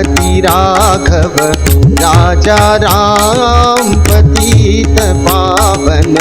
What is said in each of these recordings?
रघुपति राघव राजा राम पतित पावन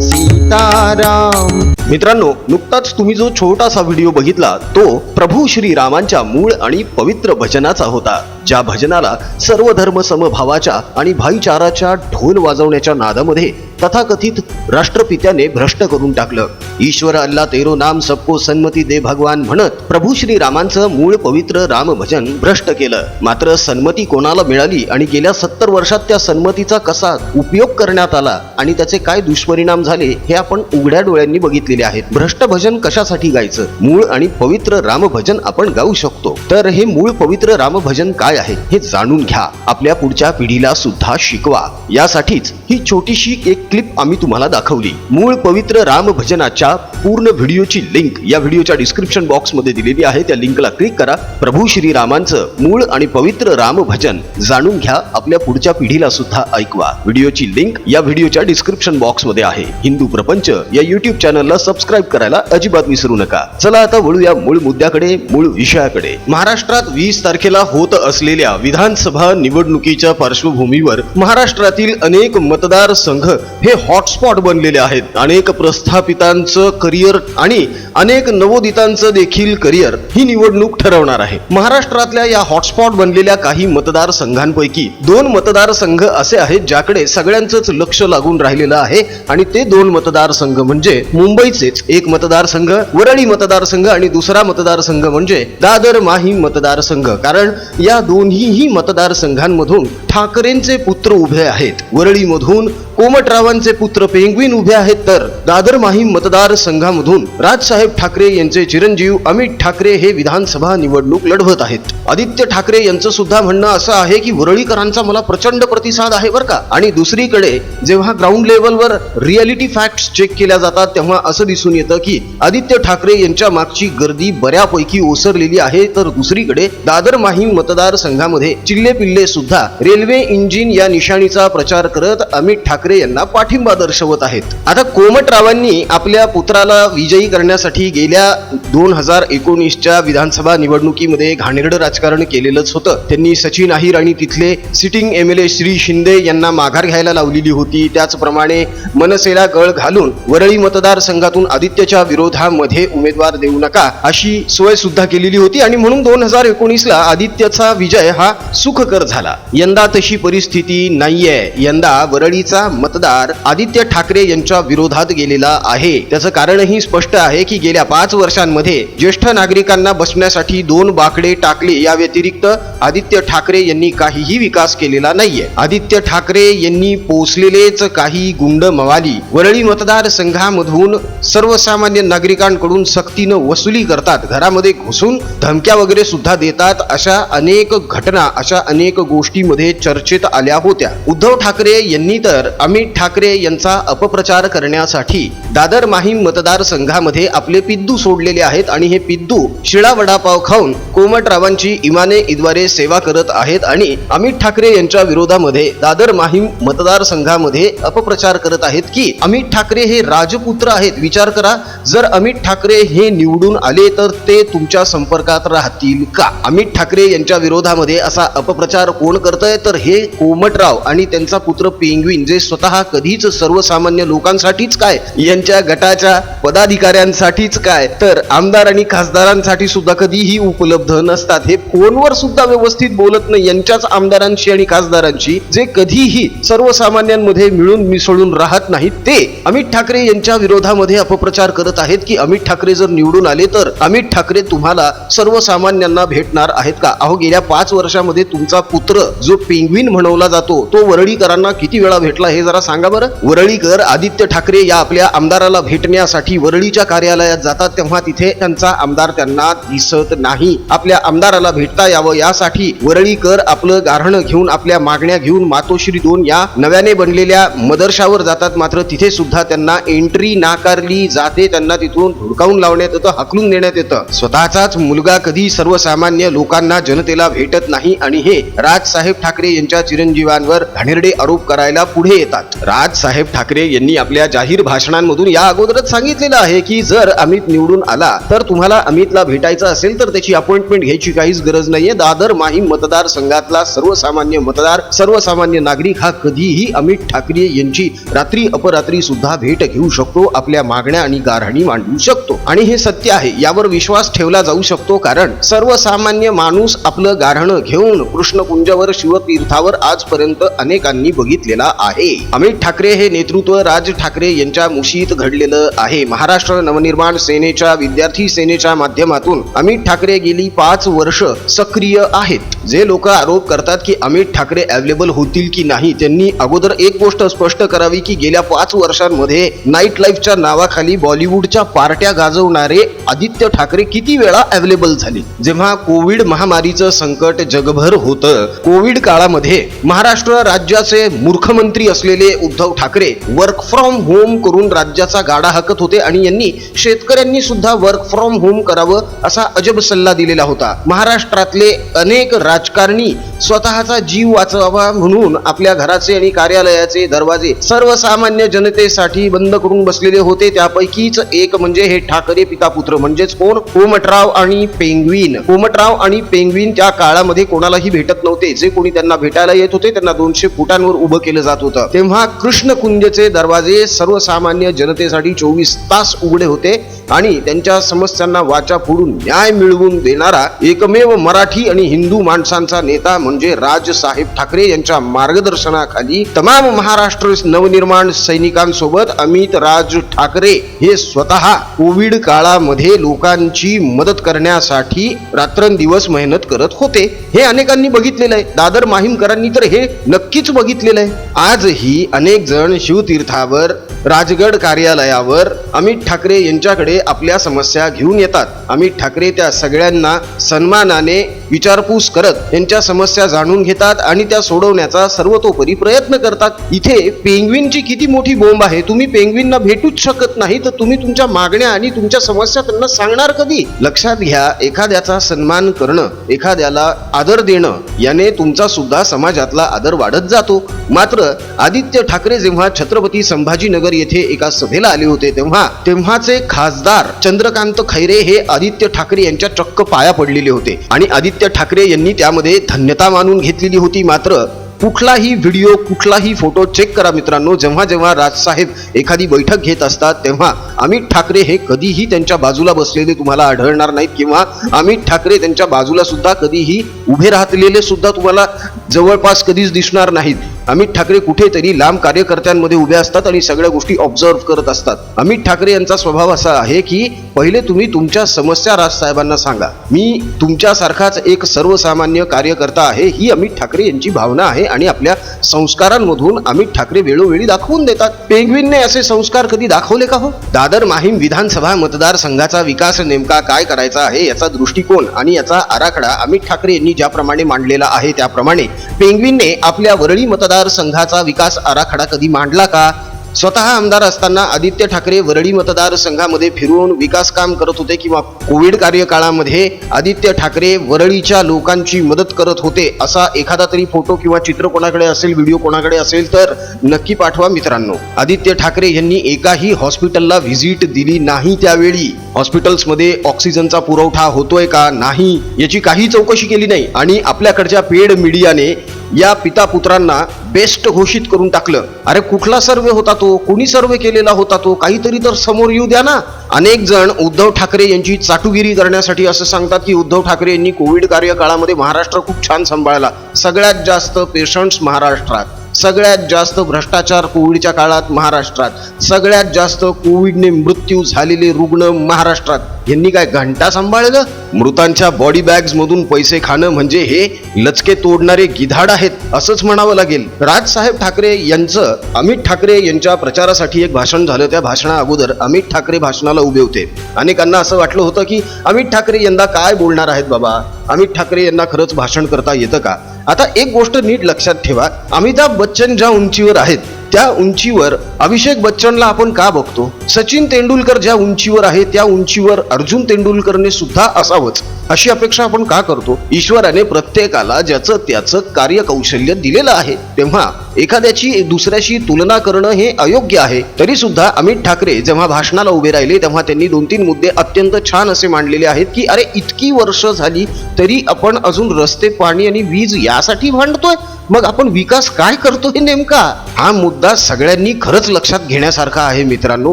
सीताराम। मित्रांनो नुकताच तुम्ही जो छोटासा व्हिडिओ बघितला तो प्रभू श्री रामांच्या मूळ आणि पवित्र भजनाचा होता ज्या भजनाला सर्व धर्म समभावाच्या आणि भाईचाराच्या ढोल वाजवण्याच्या नादामध्ये तथाकथित राष्ट्रपित्याने भ्रष्ट करून टाकलं. ईश्वर अल्ला तेरो नाम सबको सन्मती दे भगवान म्हणत प्रभू श्री रामांचं मूळ पवित्र राम भजन भ्रष्ट केलं. मात्र सन्मती कोणाला मिळाली आणि गेल्या सत्तर वर्षात त्या सन्मतीचा कसा उपयोग करण्यात आला आणि त्याचे काय दुष्परिणाम झाले हे आपण उघड्या डोळ्यांनी बघितलेले आहेत. भ्रष्ट भजन कशासाठी गायचं? मूळ आणि पवित्र रामभजन आपण गाऊ शकतो. तर हे मूळ पवित्र रामभजन काय आहे हे जाणून घ्या. आपल्या पुढच्या पिढीला सुद्धा शिकवा. यासाठीच ही छोटीशी एक क्लिप आम्ही तुम्हाला दाखवली. मूळ पवित्र राम भजनाच्या पूर्ण व्हिडिओची लिंक या व्हिडिओच्या डिस्क्रिप्शन बॉक्समध्ये दिलेली आहे. त्या लिंकला क्लिक करा. प्रभू श्री रामांचं मूळ आणि पवित्र राम भजन जाणून घ्या. आपल्या पुढच्या पिढीला सुद्धा ऐकवा. व्हिडिओची लिंक या व्हिडिओच्या डिस्क्रिप्शन बॉक्समध्ये आहे. हिंदू प्रपंच या युट्यूब चॅनलला सबस्क्राईब करायला अजिबात विसरू नका. चला आता वळूया मूळ मुद्द्याकडे मूळ विषयाकडे. महाराष्ट्रात वीस तारखेला होत असलेल्या विधानसभा निवडणुकीच्या पार्श्वभूमीवर महाराष्ट्रातील अनेक मतदार संघ हे हॉटस्पॉट बनलेले आहेत. अनेक प्रस्थापितांचं करिअर आणि अनेक नवोदितांचं देखील करिअर ही निवडणूक ठरवणार आहे. महाराष्ट्रातल्या या हॉटस्पॉट बनलेल्या काही मतदारसंघांपैकी दोन मतदारसंघ असे आहेत ज्याकडे सगळ्यांचंच लक्ष लागून राहिलेलं आहे आणि ते दोन मतदारसंघ म्हणजे मुंबईचेच. एक मतदारसंघ वरळी मतदारसंघ आणि दुसरा मतदारसंघ म्हणजे दादर माही मतदारसंघ. कारण या दोन्हीही मतदारसंघांमधून ठाकरेंचे पुत्र उभे आहेत. वरळीमधून कोमटरावांचे पुत्र पेंग्विन उभे आहेत तर दादर माहीम मतदारसंघामधून राजसाहेब ठाकरे यांचे चिरंजीव अमित ठाकरे हे विधानसभा निवडणूक लढवत आहेत. आदित्य ठाकरे यांचं सुद्धा म्हणणं असं आहे की वरळीकरांचा मला प्रचंड प्रतिसाद आहे बरं का. आणि दुसरीकडे जेव्हा ग्राउंड लेवलवर रियालिटी फॅक्ट्स चेक केल्या जातात तेव्हा असं दिसून येतं की आदित्य ठाकरे यांच्या मागची गर्दी बऱ्यापैकी ओसरलेली आहे. तर दुसरीकडे दादर माहीम मतदारसंघामध्ये चिल्ले पिल्ले सुद्धा रेल्वे इंजिन या निशाणीचा प्रचार करत अमित ठाकरे यांना पाठिंबा दर्शवत आहेत. आता कोमटरावांनी आपल्या पुत्राला विजयी करण्यासाठी गेल्या दोन हजार एकोणीसच्या विधानसभा निवडणुकीमध्ये घाणेरडं राजकारण केलेलंच होतं. त्यांनी सचिन आहिर आणि तिथले sitting M L A Shri Shinde यांना माघार घ्यायला लावलेली होती. त्याचप्रमाणे मनसेला गळ घालून वरळी मतदारसंघातून आदित्यच्या विरोधामध्ये उमेदवार देऊ नका अशी सोय सुद्धा केलेली होती आणि म्हणून दोन हजार एकोणीसला आदित्यचा विजय हा सुखकर झाला. यंदा तशी परिस्थिती नाहीये. यंदा वरळीचा मतदार आदित्य ठाकरे यांच्या विरोधात गेलेला आहे. त्याचं कारणही स्पष्ट आहे की गेल्या पाच वर्षांमध्ये ज्येष्ठ नागरिकांना बसण्यासाठी दोन बाकडे टाकले. या व्यतिरिक्त आदित्य ठाकरे यांनी काहीही विकास केलेला नाहीये. आदित्य ठाकरे यांनी पोचलेलेच काही गुंड मवाली वरळी मतदारसंघामधून सर्वसामान्य नागरिकांकडून सक्तीनं वसुली करतात. घरामध्ये घुसून धमक्या वगैरे सुद्धा देतात अशा अनेक घटना अशा अनेक गोष्टीमध्ये चर्चेत आल्या होत्या. उद्धव ठाकरे यांनी तर अमित ठाकरे यांचा अपप्रचार करण्यासाठी दादर माहीम मतदारसंघामध्ये आपले पिद्दू सोडलेले आहेत आणि हे पिद्दू शिळा वडापाव खाऊन कोमटरावांची इमाने इद्वारे सेवा करत आहेत आणि अमित ठाकरे ठाकरे यांच्या विरोधामध्ये दादर माहीम मतदारसंघामध्ये अपप्रचार करत आहेत की अमित ठाकरे हे राजपुत्र आहेत? विचार करा. जर अमित ठाकरे हे निवडून आले तर ते तुमच्या संपर्कात राहतील का? अमित ठाकरे यांच्या विरोधामध्ये असा अपप्रचार कोण करतंय? तर हे कोमटराव आणि त्यांचा पुत्र पेंग्विन जे स्वतः कधीच सर्वसामान्य लोकांसाठीच काय? यांच्या गटाच्या पदाधिकाऱ्यांसाठीच काय? तर आमदार आणि खासदारांसाठी सुद्धा कधीही उपलब्ध नसतात. हे फोनवर सुद्धा व्यवस्थित बोलत नाही. यांच्याच आमदारांशी आणि खासदारांची जे कधीही सर्वसामान्यांमध्ये मिळून मिसळून राहत नाहीत ते अमित ठाकरे यांच्या विरोधामध्ये अपप्रचार करत आहेत की अमित ठाकरे जर निवडून आले तर? अमित ठाकरे तुम्हाला सर्वसामान्यांना भेटणार आहेत का? अहो गेल्या पाच वर्षामध्ये तुमचा पुत्र जो पेंग्विन म्हणवला जातो तो वरळीकरांना किती वेळा भेटला हे जरा सांगा बरं. वरळीकर आदित्य ठाकरे या आपल्या आमदाराला भेटण्यासाठी वरळीच्या कार्यालयात जातात तेव्हा तिथे त्यांचा आमदार त्यांना दिसत नाही. आपल्या आमदाराला भेटता यावं यासाठी वरळीकर आपलं गारहणं घेऊन आपल्या मागण्या घेऊन मातोश्री दोन या नव्याने बनलेल्या मदरशावर जातात. मात्र तिथे सुद्धा त्यांना एंट्री नाकारली जाते. त्यांना तिथून धुडकावून लावण्यात येतं हकलून देण्यात येतं. स्वतःचाच मुलगा कधी सर्वसामान्य लोकांना जनतेला भेटत नाही आणि हे राजसाहेब ठाकरे यांच्या चिरंजीवांवर घाणेरडे आरोप करायला पुढे येतात. राजसाहेब ठाकरे यांनी आपल्या जाहीर भाषणांमधून या अगोदरच सांगितलेलं आहे की जर अमित निवडून आला तर तुम्हाला अमितला भेटायचं असेल तर त्याची अपॉइंटमेंट घ्यायची काहीच गरज नाहीये. दादर माहीम मतदारसंघातला सर्वसामान्य मतदार सर्वसामान्य नागरिक हा कधीही अमित ठाकरे यांची रात्री अपरात्री सुद्धा भेट घेऊ शकतो आपल्या मागण्या आणि गारहाणी मांडू शकतो. आणि हे सत्य आहे यावर विश्वास ठेवला जाऊ शकतो कारण सर्वसामान्य माणूस आपलं गारहाण घेऊन कृष्णकुंजावर शिवतीर्थावर आजपर्यंत अनेकांनी बघितलेला आहे. अमित ठाकरे हे नेतृत्व राज ठाकरे यांच्या मुशीत घडलेलं आहे. महाराष्ट्र नवनिर्माण सेनेच्या विद्यार्थी सेनेच्या माध्यमातून अमित ठाकरे गेली पाच वर्ष सक्रिय आहेत. जे लोक आरोप करतात की अमित ठाकरे अवेलेबल होतील की नाही त्यांनी अगोदर एक गोष्ट स्पष्ट करावी की गेल्या पाच वर्षांमध्ये नाईट लाईफच्या नावाखाली बॉलिवूडच्या पार्ट्या गाजवणारे आदित्य ठाकरे किती वेळा अवेलेबल झाले? जेव्हा कोविड महामारीचं संकट जगभर होतं कोविड काळामध्ये महाराष्ट्र राज्याचे मुख्यमंत्री असलेले Uddhav Thackeray work from home करून राज्याचा गाडा हाकत होते आणि यांनी शेतकऱ्यांनी सुद्धा वर्क फ्रॉम होम करावं असा अजब सल्ला दिलेला होता. महाराष्ट्रातले अनेक राजकारणी स्वतःचा जीव वाचवावा म्हणून आपल्या घराचे आणि कार्यालयाचे दरवाजे सर्वसामान्य जनतेसाठी बंद करून बसलेले होते. त्यापैकीच एक म्हणजे हे ठाकरे पिता पुत्र म्हणजेच कोण? कोमटराव आणि पेंग्विन. कोमटराव आणि पेंग्विन त्या काळामध्ये कोणालाही भेटत नव्हते. जे कोणी त्यांना भेटायला येत होते त्यांना दोनशे फुटांवर उभं केलं जात होतं. तेव्हा कृष्णकुंजचे दरवाजे सर्वसामान्य जनतेसाठी चोवीस तास उघडे होते आणि त्यांच्या समस्यांना वाचा फोडून न्याय मिळवून देणारा एकमेव मराठी आणि हिंदू माणसांचा नेता म्हणजे राजसाहेब ठाकरे यांच्या मार्गदर्शनाखाली तमाम महाराष्ट्र नवनिर्माण सैनिकांसोबत अमित राज ठाकरे हे स्वतः कोविड काळामध्ये लोकांची मदत करण्यासाठी रात्रंदिवस मेहनत करत होते. हे अनेकांनी बघितलेलं आहे. दादर माहीमकरांनी तर हे नक्कीच बघितलेलं आहे. आजही अनेक जण शिवतीर्थावर राजगड कार्यालयावर अमित ठाकरे यांच्याकडे आपल्या समस्या घेऊन येतात. अमित ठाकरे त्या सगळ्यांना सन्मानाने विचारपूस करत त्यांच्या समस्या जाणून घेतात आणि त्या सोडवण्याचा सर्वतोपरी प्रयत्न करतात. इथे पेंग्विनची किती मोठी बोंब आहे? तुम्ही पेंग्विनना भेटूच शकत नाही तर तुम्ही तुमच्या मागण्या आणि तुमच्या समस्या त्यांना सांगणार कधी? लक्षात घ्या एखाद्याचा सन्मान करणं एखाद्याला आदर देणं याने तुमचा सुद्धा समाजातला आदर वाढत जातो. मात्र आदित्य ठाकरे जेव्हा छत्रपती संभाजीनगर येथे एका सभेला आले होते. तेव्हा तेव्हाचे खासदार चंद्रकांत खैरे हे आदित्य ठाकरे यांच्या चक्क पाया पडलेले होते. आणि आदित्य ठाकरे यांनी त्यामध्ये धन्यता मानून घेतलेली होती. मात्र कुठलाही व्हिडिओ कुठलाही फोटो चेक करा मित्रांनो. जेव्हा जेव्हा राजसाहेब एखादी बैठक घेत असतात तेव्हा अमित ठाकरे हे कधीही त्यांच्या बाजूला बसलेले तुम्हाला आढळणार नाहीत किंवा अमित ठाकरे त्यांच्या बाजूला सुद्धा कधीही उभे राहतलेले सुद्धा तुम्हाला जवळपास कधीच दिसणार नाहीत. अमित ठाकरे कुठेतरी लांब कार्यकर्त्यांमध्ये उभे असतात आणि सगळ्या गोष्टी ऑब्झर्व करत असतात. अमित ठाकरे यांचा स्वभाव असा आहे की पहिले तुम्ही तुमच्या समस्या राजसाहेबांना सांगा. मी तुमच्यासारखाच एक सर्वसामान्य कार्यकर्ता आहे ही अमित ठाकरे यांची भावना आहे आणि आपल्या संस्कारांमधून अमित ठाकरे वेळोवेळी दाखवून देतात. पेंग्विनने असे संस्कार कधी दाखवले का हो? दादर माहीम विधानसभा मतदारसंघाचा विकास नेमका काय करायचा आहे याचा दृष्टिकोन आणि याचा आराखडा अमित ठाकरे यांनी ज्याप्रमाणे मांडलेला आहे त्याप्रमाणे पेंग्विनने आपल्या वरळी मतदारसंघाचा विकास आराखडा कधी मांडला का? स्वतः आमदार असताना आदित्य ठाकरे वरळी मतदारसंघामध्ये फिरून विकास काम करत होते किंवा कोविड कार्यकाळामध्ये आदित्य ठाकरे वरळीच्या लोकांची मदत करत होते असा एखादा तरी फोटो किंवा चित्र कोणाकडे असेल व्हिडिओ कोणाकडे असेल तर नक्की पाठवा मित्रांनो. आदित्य ठाकरे यांनी एकाही हॉस्पिटलला व्हिजिट दिली नाही त्यावेळी. हॉस्पिटल्समध्ये ऑक्सिजनचा पुरवठा होतोय का नाही याची काही चौकशी केली नाही. आणि आपल्याकडच्या पेड मीडियाने या पिता पुत्रांना बेस्ट घोषित करून टाकलं. अरे कुठला सर्वे होता तो? कोणी सर्वे केलेला होता तो? काहीतरी तर समोर येऊ द्या ना. अनेक जण उद्धव ठाकरे यांची चाटुगिरी करण्यासाठी असं सांगतात की उद्धव ठाकरे यांनी कोविड कार्यकाळामध्ये महाराष्ट्र खूप छान सांभाळला. सगळ्यात जास्त पेशंट्स महाराष्ट्रात. सगळ्यात जास्त भ्रष्टाचार कोविडच्या काळात महाराष्ट्रात. सगळ्यात जास्त कोविडने मृत्यू झालेले रुग्ण महाराष्ट्रात. यांनी काय घंटा सांभाळलं? मृतांच्या बॉडी बॅग्स मधून पैसे खाणं म्हणजे हे लचके तोडणारे गिधाड आहेत असंच म्हणावं लागेल. राजसाहेब ठाकरे यांचं अमित ठाकरे यांच्या प्रचारासाठी एक भाषण झालं त्या भाषणा अगोदर अमित ठाकरे भाषणाला उभे होते. अनेकांना असं वाटलं होतं की अमित ठाकरे यंदा काय बोलणार आहेत बाबा? अमित ठाकरे यांना खरंच भाषण करता येतं का? आता एक गोष्ट नीट लक्षात ठेवा. अमिताभ बच्चन ज्या उंचीवर आहेत त्या उंचीवर अभिषेक बच्चनला आपण का बघतो? सचिन तेंडुलकर ज्या उंचीवर आहे त्या उंचीवर अर्जुन तेंडुलकरने सुद्धा असावंच. अशी अपेक्षा आपण का करतो? ईश्वराने प्रत्येकाला ज्याचं त्याचं कार्यकौशल्य दिलेलं आहे तेव्हा एखाद्याची दुसऱ्याशी तुलना करणं हे अयोग्य आहे. तरी सुद्धा अमित ठाकरे जेव्हा भाषणाला उभे राहिले तेव्हा त्यांनी दोन तीन मुद्दे अत्यंत छान असे मांडलेले आहेत की अरे इतकी वर्ष झाली तरी आपण अजून रस्ते पाणी आणि वीज यासाठी भांडतोय? मग आपण विकास काय करतोय नेमका? हा मुद्दा सगळ्यांनी खरंच लक्षात घेण्यासारखा आहे मित्रांनो.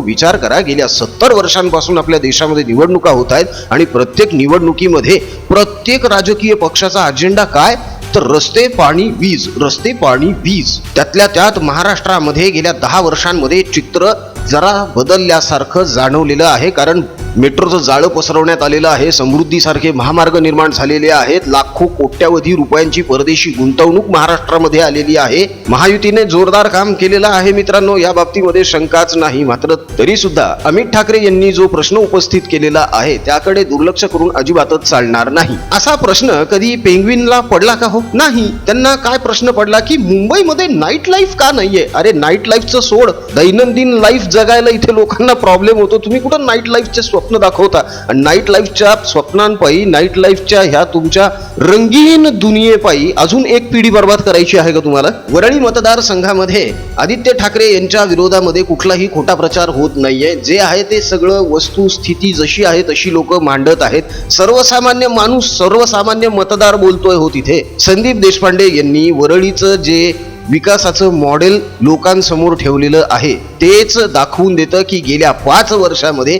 विचार करा गेल्या सत्तर वर्षांपासून आपल्या देशामध्ये निवडणुका होत आहेत आणि प्रत्येक निवडणुकीमध्ये प्रत्येक राजकीय पक्षाचा अजेंडा काय? तर रस्ते पाणी वीज रस्ते पाणी वीज. त्यातल्या त्यात महाराष्ट्रामध्ये गेल्या दहा वर्षांमध्ये चित्र जरा बदलल्यासारखं जाणवलेलं आहे कारण मेट्रोचं जाळं पसरवण्यात आलेलं आहे. समृद्धीसारखे महामार्ग निर्माण झालेले आहेत. लाखो कोट्यावधी रुपयांची परदेशी गुंतवणूक महाराष्ट्रामध्ये आलेली आहे. महायुतीने जोरदार काम केलेलं आहे मित्रांनो. या बाबतीमध्ये शंकाच नाही. मात्र तरी सुद्धा अमित ठाकरे यांनी जो प्रश्न उपस्थित केलेला आहे त्याकडे दुर्लक्ष करून अजिबातच चालणार नाही. असा प्रश्न कधी पेंग्विनला पडला का हो? नाही. त्यांना काय प्रश्न पडला की मुंबईमध्ये नाईट लाईफ का नाहीये? अरे नाईट लाईफचं सोड. दैनंदिन लाईफ जगायला इथे लोकांना प्रॉब्लेम होतो. तुम्ही कुठं नाईट लाईफचे स्वप्न दाखवता. आणि नाईट लाईफच्या स्वप्नांपायी नाईट लाईफच्या ह्या तुमच्या रंगीन दुनियेपायी अजून एक पिढी बर्बाद करायची आहे का तुम्हाला? वरळी मतदारसंघामध्ये आदित्य ठाकरे यांच्या विरोधामध्ये कुठलाही खोटा प्रचार होत नाहीये. जे आहे ते सगळं वस्तुस्थिती जशी आहे तशी लोक मांडत आहेत. सर्वसामान्य माणूस सर्वसामान्य मतदार बोलतोय हो तिथे. संदीप देशपांडे यांनी वरळीचं जे विकासाचं मॉडेल लोकांसमोर ठेवलेलं आहे तेच दाखवून देतं की गेल्या पाच वर्षामध्ये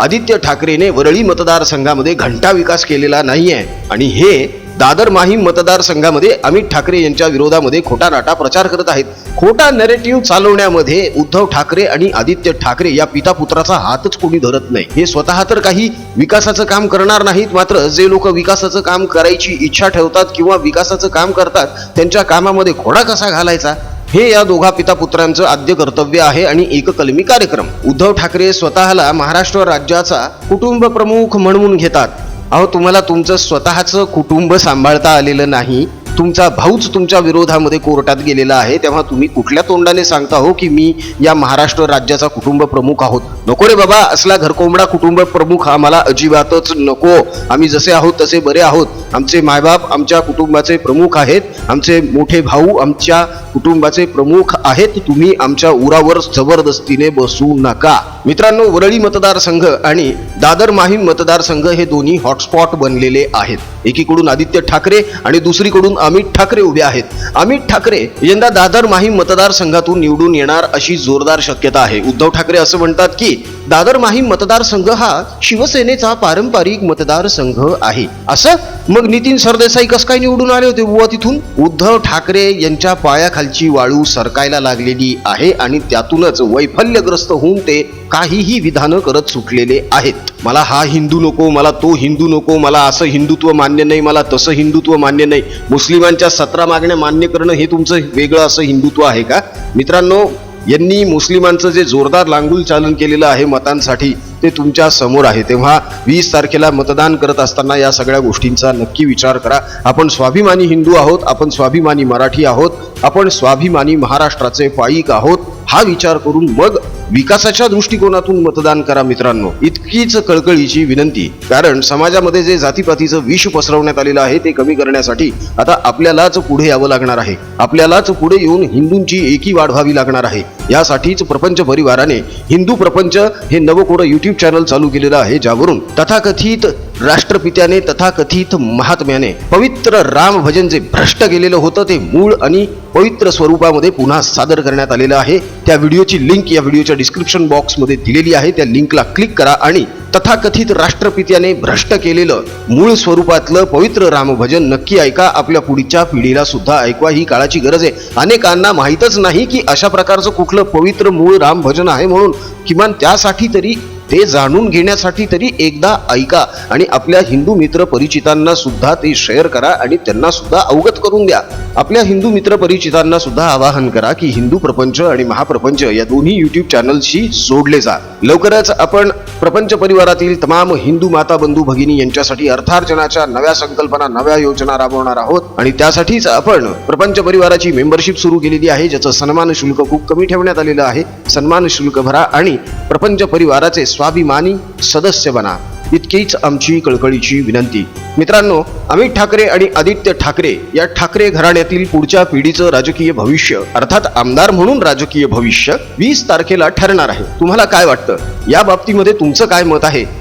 आदित्य ठाकरेने वरळी मतदारसंघामध्ये घंटा विकास केलेला नाही आहे आणि हे दादर माहीम मतदारसंघामध्ये अमित ठाकरे यांच्या विरोधामध्ये खोटा नाटा प्रचार करत आहेत. खोटा नरेटिव्ह चालवण्यामध्ये उद्धव ठाकरे आणि आदित्य ठाकरे या पिता पुत्राचा हातच कोणी धरत नाही. हे स्वतः तर काही विकासाचं काम करणार नाहीत मात्र जे लोक विकासाचं काम करायची इच्छा ठेवतात किंवा विकासाचं काम करतात त्यांच्या कामामध्ये खोडा कसा घालायचा? हे या दोघा पिता पुत्रांचं आद्य कर्तव्य आहे आणि एककलमी कार्यक्रम. उद्धव ठाकरे स्वतःला महाराष्ट्र राज्याचा कुटुंब प्रमुख म्हणून घेतात. अहो तुम्हाला तुमचं स्वतःचं कुटुंब सांभाळता आलेलं नाही. तुमचा भाऊच तुमच्या विरोधामध्ये कोर्टात गेलेला आहे. तेव्हा तुम्ही कुठल्या तोंडाने सांगता हो की मी या महाराष्ट्र राज्याचा कुटुंब प्रमुख आहोत? नको रे बाबा असला घरकोंबडा कुटुंब प्रमुख आम्हाला अजिबातच नको. आम्ही जसे आहोत तसे बरे आहोत. आमचे मायबाप आमच्या कुटुंबाचे प्रमुख आहेत. आमचे मोठे भाऊ आमच्या कुटुंबाचे प्रमुख आहेत. तुम्ही आमच्या उरावर जबरदस्तीने बसू नका. मित्रांनो वरळी मतदारसंघ आणि दादर माहीम मतदारसंघ हे दोन्ही हॉटस्पॉट बनलेले आहेत. एकीकडून आदित्य ठाकरे आणि दुसरीकडून अमित ठाकरे उभे आहेत. अमित ठाकरे यंदा दादर माहीम मतदारसंघातून निवडून येणार अशी जोरदार शक्यता आहे. उद्धव ठाकरे असं म्हणतात की दादर माहीम मतदारसंघ हा शिवसेनेचा पारंपरिक मतदारसंघ आहे. असं मग नितीन सरदेसाई कसं काय निवडून आले होते बुवा तिथून? उद्धव ठाकरे यांच्या पायाखालची वाळू सरकायला लागलेली आहे आणि त्यातूनच वैफल्यग्रस्त होऊन ते काहीही विधानं करत सुटलेले आहेत. मला हा हिंदू नको मला तो हिंदू नको मला असं हिंदुत्व मान्य नाही मला तसं हिंदुत्व मान्य नाही. मुस्लिमांच्या सतरा मागण्या मान्य करणं हे तुमचं वेगळं असं हिंदुत्व आहे का? मित्रांनो यांनी मुस्लिमांचं जे जोरदार लांगुल चालन केलेलं आहे मतांसाठी ते तुमच्यासमोर आहे. तेव्हा वीस तारखेला मतदान करत असताना या सगळ्या गोष्टींचा नक्की विचार करा. आपण स्वाभिमानी हिंदू आहोत आपण स्वाभिमानी मराठी आहोत आपण स्वाभिमानी महाराष्ट्राचे पाईक आहोत हा विचार करून मग विकासाच्या दृष्टिकोनातून मतदान करा मित्रांनो. इतकीच कळकळीची विनंती. कारण समाजामध्ये जे जातीपातीचं विष पसरवण्यात आलेलं आहे ते कमी करण्यासाठी आता आपल्यालाच पुढे यावं लागणार आहे. आपल्यालाच पुढे येऊन हिंदूंची एकी वाढ व्हावी लागणार आहे. यासाठीच प्रपंच परिवाराने हिंदू प्रपंच हे नवकोडं युट्यूब चॅनल चालू केलेलं आहे ज्यावरून तथाकथित राष्ट्रपित्याने तथाकथित महात्म्याने पवित्र राम भजन जे भ्रष्ट केलेलं होतं ते मूळ आणि पवित्र स्वरूपामध्ये पुन्हा सादर करण्यात आलेलं आहे. त्या व्हिडिओची लिंक या व्हिडिओच्या डिस्क्रिप्शन बॉक्समध्ये दिलेली आहे. त्या लिंकला क्लिक करा आणि तथाकथित राष्ट्रपित्याने भ्रष्ट केलेलं मूळ स्वरूपातलं पवित्र रामभजन नक्की ऐका. आपल्या पुढच्या पिढीला सुद्धा ऐकवा. ही काळाची गरज आहे. अनेकांना माहीतच नाही की अशा प्रकारचं कुठलं पवित्र मूळ रामभजन आहे म्हणून. किमान त्यासाठी तरी ते जाणून घेण्यासाठी तरी एकदा ऐका आणि आपल्या हिंदू मित्र परिचितांना सुद्धा ते शेअर करा आणि त्यांना सुद्धा अवगत करून द्या. आपल्या हिंदू मित्र परिचितांना सुद्धा आवाहन करा की हिंदू प्रपंच आणि महाप्रपंच या दोन्ही युट्यूब चॅनलशी जोडले जा. लवकरच आपण प्रपंच परिवारातील तमाम हिंदू माता बंधू भगिनी यांच्यासाठी अर्थार्जनाच्या नव्या संकल्पना नव्या योजना राबवणार आहोत. आणि त्यासाठीच आपण प्रपंच परिवाराची मेंबरशिप सुरू केलेली आहे ज्याचं सन्मान शुल्क खूप कमी ठेवण्यात आलेलं आहे. सन्मान शुल्क भरा आणि प्रपंच परिवाराचे स्वाभिमानी सदस्य बना. इतकीच आमची कळकळीची विनंती. मित्रांनो अमित ठाकरे आणि आदित्य ठाकरे या ठाकरे घराण्यातील पुढच्या पिढीचं राजकीय भविष्य अर्थात आमदार म्हणून राजकीय भविष्य वीस तारखेला ठरणार आहे. तुम्हाला काय वाटतं? या बाबतीमध्ये तुमचं काय मत आहे?